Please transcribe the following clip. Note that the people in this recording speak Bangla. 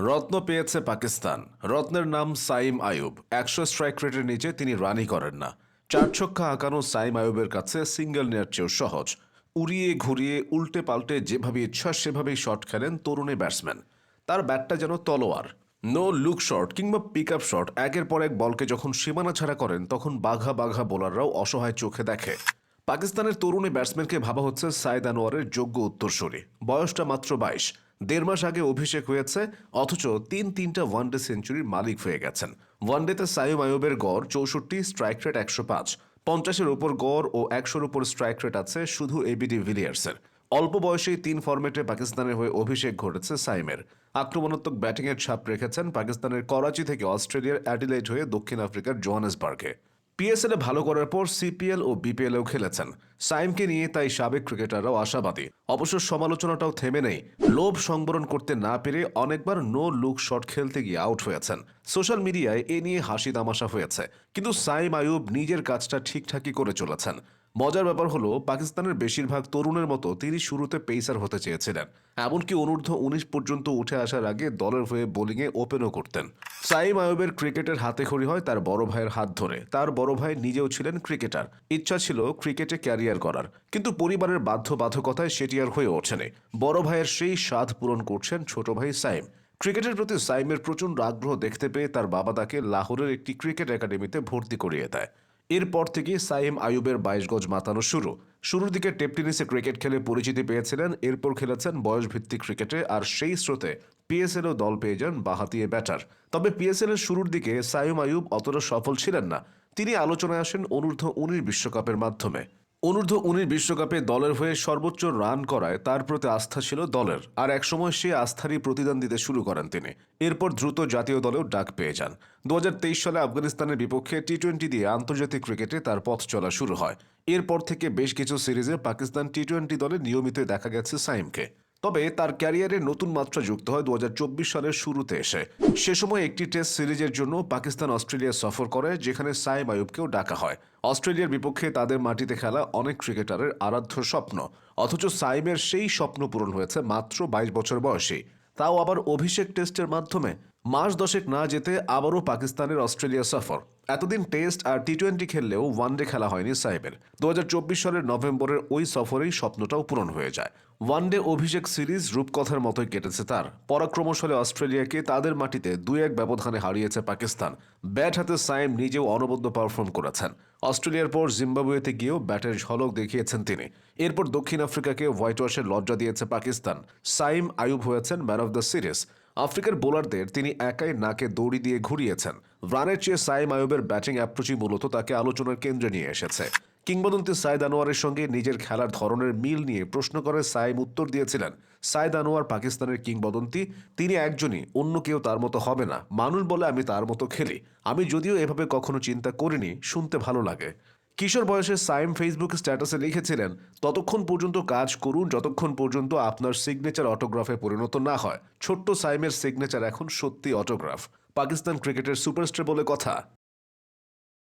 রত্ন পেয়েছে পাকিস্তান। রত্নের নাম সাইম আয়ুব। একশো স্ট্রাইক রেটের নিচে তিনি রানই করেন না। চার ছক্কা আঁকানো সাইম আয়ুবের কাছে সিঙ্গেল নেয়ার চেয়েও সহজ। উড়িয়ে ঘুরিয়ে উল্টে পাল্টে যেভাবে ইচ্ছা, সেভাবেই শট খেলেন তরুণী ব্যাটসম্যান। তার ব্যাটটা যেন তলোয়ার। নো লুক শট কিংবা পিক আপ শট। একের পর এক বলকে যখন সীমানা ছাড়া করেন, তখন বাঘা বাঘা বোলাররাও অসহায় চোখে দেখে। পাকিস্তানের তরুণী ব্যাটসম্যানকে ভাবা হচ্ছে সাইদ আনোয়ারের যোগ্য উত্তরসূরি। বয়সটা মাত্র বাইশ। দেড় মাস আগে অভিষেক হয়েছে, অথচ তিন তিনটা ওয়ানডে সেঞ্চুরির মালিক হয়ে গেছেন। ওয়ানডেতে সাইম আয়ুবের গড় চৌষট্টি স্ট্রাইক রেট একশো পাঁচ। পঞ্চাশের উপর গড় ও একশোর উপর স্ট্রাইক রেট আছে শুধু এবিডি ভিলিয়ার্সের অল্প বয়সেই তিন ফরম্যাটে পাকিস্তানের হয়ে অভিষেক ঘটেছে সাইমের। আক্রমণাত্মক ব্যাটিংয়ের ছাপ রেখেছেন পাকিস্তানের করাচি থেকে অস্ট্রেলিয়ার অ্যাডিলেট হয়ে দক্ষিণ আফ্রিকার জোহানেসবার্গে। পিএসএল এ ভালো করার পর সিপিএল ও বিপিএলেও খেলেছেন। সাইমকে নিয়ে তাই সাবেক ক্রিকেটাররাও আশাবাদী। অবশ্য সমালোচনাটাও থেমে নেই। লোভ সংবরণ করতে না পেরে অনেকবার নো লুক শট খেলতে গিয়ে আউট হয়েছেন। সোশ্যাল মিডিয়ায় এ নিয়ে হাসি তামাশা হয়েছে। কিন্তু সাইম আয়ুব নিজের কাজটা ঠিকঠাকই করে চলেছেন। মজার ব্যাপার হলো, পাকিস্তানের বেশিরভাগ তরুণের মতো তিনি শুরুতে পেসার হতে চেয়েছিলেন। এমনকি অনূর্ধ্ব উনিশ পর্যন্ত উঠে আসার আগে দলের হয়ে বোলিংয়ে ওপেনও করতেন। সাইম আয়ুবের ক্রিকেটের হাতে খড়ি হয় তার বড় ভাইয়ের হাত ধরে। তার বড় ভাই নিজেও ছিলেন ক্রিকেটার। ইচ্ছা ছিল ক্রিকেটে ক্যারিয়ার করার। কিন্তু পরিবারের বাধ্যবাধকতায় সেটি আর হয়ে ওঠেনি। বড় ভাইয়ের সেই স্বাদ পূরণ করছেন ছোট ভাই সাইম। ক্রিকেটের প্রতি সাইমের প্রচণ্ড আগ্রহ দেখতে পেয়ে তার বাবা তাকে লাহোরের একটি ক্রিকেট একাডেমিতে ভর্তি করিয়ে দেয়। এরপর থেকে সাইম আয়ুবের বাইশ গজ মাতানো শুরু। শুরুর দিকে টেপ টেনিসে ক্রিকেট খেলে পরিচিতি পেয়েছিলেন, এরপর খেলেছেন বয়সভিত্তিক ক্রিকেটে আর সেই স্রোতে পিএসএলও দল পেয়ে যান বাহাতিয়ে ব্যাটার। তবে পিএসএল এর শুরুর দিকে সাইম আয়ুব অতটা সফল ছিলেন না। তিনি আলোচনায় আসেন অনূর্ধ্ব উনিশ বিশ্বকাপের মাধ্যমে। অনূর্ধ্ব উনিশ বিশ্বকাপে দলের হয়ে সর্বোচ্চ রান করায় তার প্রতি আস্থা ছিল দলের। আর একসময় সে আস্থারই প্রতিদান দিতে শুরু করেন তিনি। এরপর দ্রুত জাতীয় দলেও ডাক পেয়ে যান। দু হাজার তেইশ সালে আফগানিস্তানের বিপক্ষে টি টোয়েন্টি দিয়ে আন্তর্জাতিক ক্রিকেটে তার পথ চলা শুরু হয়। এরপর থেকে বেশ কিছু সিরিজে পাকিস্তান টি টোয়েন্টি দলে নিয়মিত দেখা গেছে সাইমকে। তবে তার ক্যারিয়ারে নতুন মাত্রা যুক্ত হয় দু হাজার চব্বিশ সালের শুরুতে এসে। সে সময় একটি টেস্ট সিরিজের জন্য পাকিস্তান অস্ট্রেলিয়া সফর করে, যেখানে সাইম আয়ুবকেও ডাকা হয়। অস্ট্রেলিয়ার বিপক্ষে তাদের মাটিতে খেলা অনেক ক্রিকেটারের আরাধ্য স্বপ্ন। অথচ সাইমের সেই স্বপ্ন পূরণ হয়েছে মাত্র বাইশ বছর বয়সেই তাও আবার অভিষেক টেস্টের মাধ্যমে। মাস দশেক না যেতে আবারও পাকিস্তানের অস্ট্রেলিয়া সফর। এতদিন টেস্ট আর টি টোয়েন্টি খেললেও ওয়ানডে খেলা হয়নি সাইবের দু সালের নভেম্বরের ওই সফরেই স্বপ্নটাও পূরণ হয়ে যায়। ওয়ানডে অভিষেক সিরিজ রূপকথার মতোই কেটেছে তার। পরাক্রমশালী অস্ট্রেলিয়াকে তাদের মাটিতে দুই এক ব্যবধানে হারিয়েছে পাকিস্তান। ব্যাট হাতে সাইম নিজেও অনবদ্য পারফর্ম করেছেন। অস্ট্রেলিয়ার পর জিম্বাবুয়েতে গিয়েও ব্যাটের ঝলক দেখিয়েছেন তিনি। এরপর দক্ষিণ আফ্রিকাকে হোয়াইট ওয়াশের লজ্জা দিয়েছে পাকিস্তান। সাইম আয়ুব হয়েছেন ম্যান অফ দ্য সিরিজ। আফ্রিকার বোলারদের তিনি একাই নাকে দড়ি দিয়ে ঘুরিয়েছেন। রানের চেয়ে সাইম আয়ুবের ব্যাটিং অ্যাপ্রোচই মূলত তাকে আলোচনার কেন্দ্রে নিয়ে এসেছে। কিংবদন্তি সাইদ আনোয়ারের সঙ্গে নিজের খেলার ধরনের মিল নিয়ে প্রশ্ন করে সাইম উত্তর দিয়েছিলেন, সাইদ আনোয়ার পাকিস্তানের কিংবদন্তি, তিনি একজনই, অন্য কেউ তার মতো হবে না। মানুষ বলে আমি তার মতো খেলি। আমি যদিও এভাবে কখনো চিন্তা করিনি, শুনতে ভালো লাগে। কিশোর বয়সে সাইম ফেসবুক স্ট্যাটাসে লিখেছিলেন, ততক্ষণ পর্যন্ত কাজ করুন, যতক্ষণ পর্যন্ত আপনার সিগনেচার অটোগ্রাফে পরিণত না হয়। ছোট্ট সাইমের সিগনেচার এখন সত্যি অটোগ্রাফ, পাকিস্তান ক্রিকেটের সুপারস্টার বলে কথা।